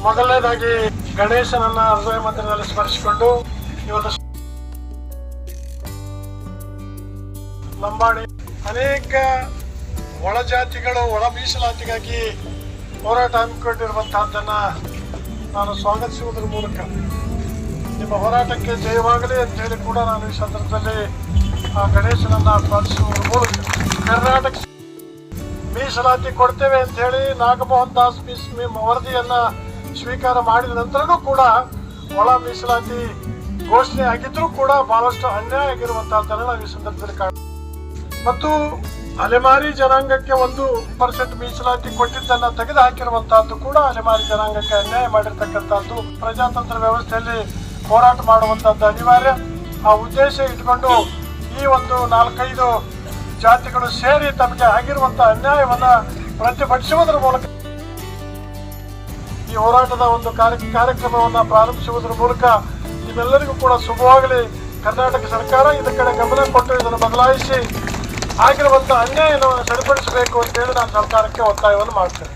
ಮೊದಲನೇದಾಗಿ ಗಣೇಶನನ್ನ ಹೃದಯ ಮಂದಿರದಲ್ಲಿ ಸ್ಮರಿಸಿಕೊಂಡು ಇವತ್ತು ಲಂಬಾಣಿ ಅನೇಕ ಒಳ ಜಾತಿಗಳು, ಒಳ ಮೀಸಲಾತಿಗಾಗಿ ಹೋರಾಟ ಹಮ್ಮಿಕೊಂಡಿರುವಂತಹದ್ದನ್ನ ನಾನು ಸ್ವಾಗತಿಸುವುದರ ಮೂಲಕ ನಿಮ್ಮ ಹೋರಾಟಕ್ಕೆ ಜಯವಾಗಲಿ ಅಂತ ಹೇಳಿ ಕೂಡ ನಾನು ಈ ಸಂದರ್ಭದಲ್ಲಿ ಆ ಗಣೇಶನನ್ನ ಪ್ರಾರ್ಥಿಸುವುದರ ಮೂಲಕ ಕರ್ನಾಟಕ ಮೀಸಲಾತಿ ಕೊಡ್ತೇವೆ ಅಂತ ಹೇಳಿ ನಾಗಮೋಹನ್ ದಾಸ್ ವರದಿಯನ್ನ ಸ್ವೀಕಾರ ಮಾಡಿದ ನಂತರನೂ ಕೂಡ ಒಳ ಮೀಸಲಾತಿ ಘೋಷಣೆ ಆಗಿದ್ರೂ ಕೂಡ ಬಹಳಷ್ಟು ಅನ್ಯಾಯ ಆಗಿರುವಂತಹದ್ದನ್ನು ನಾವು ಈ ಸಂದರ್ಭದಲ್ಲಿ ಕಾಣ ಮತ್ತು ಅಲೆಮಾರಿ ಜನಾಂಗಕ್ಕೆ ಒಂದು ಪರ್ಸೆಂಟ್ ಮೀಸಲಾತಿ ಕೊಟ್ಟಿದ್ದನ್ನ ತೆಗೆದು ಹಾಕಿರುವಂತಹದ್ದು ಕೂಡ ಅಲೆಮಾರಿ ಜನಾಂಗಕ್ಕೆ ಅನ್ಯಾಯ ಮಾಡಿರ್ತಕ್ಕಂಥದ್ದು. ಪ್ರಜಾತಂತ್ರ ವ್ಯವಸ್ಥೆಯಲ್ಲಿ ಹೋರಾಟ ಮಾಡುವಂತಹದ್ದು ಅನಿವಾರ್ಯ. ಆ ಉದ್ದೇಶ ಇಟ್ಕೊಂಡು ಈ ಒಂದು ನಾಲ್ಕೈದು ಜಾತಿಗಳು ಸೇರಿ ತಮಗೆ ಆಗಿರುವಂತಹ ಅನ್ಯಾಯವನ್ನ ಪ್ರತಿಭಟಿಸುವುದರ ಮೂಲಕ ಈ ಹೋರಾಟದ ಒಂದು ಕಾರ್ಯ ಕಾರ್ಯಕ್ರಮವನ್ನ ಪ್ರಾರಂಭಿಸುವುದರ ಮೂಲಕ ನಿಮ್ಮೆಲ್ಲರಿಗೂ ಕೂಡ ಶುಭವಾಗಲಿ. ಕರ್ನಾಟಕ ಸರ್ಕಾರ ಇದರ ಕಡೆ ಗಮನ ಕೊಟ್ಟು ಇದನ್ನು ಬದಲಾಯಿಸಿ ಆಗಿರುವಂತಹ ಅನ್ಯಾಯವನ್ನು ಸರಿಪಡಿಸಬೇಕು ಅಂತೇಳಿ ನಾನು ಸರ್ಕಾರಕ್ಕೆ ಒತ್ತಾಯವನ್ನು ಮಾಡ್ತೇನೆ.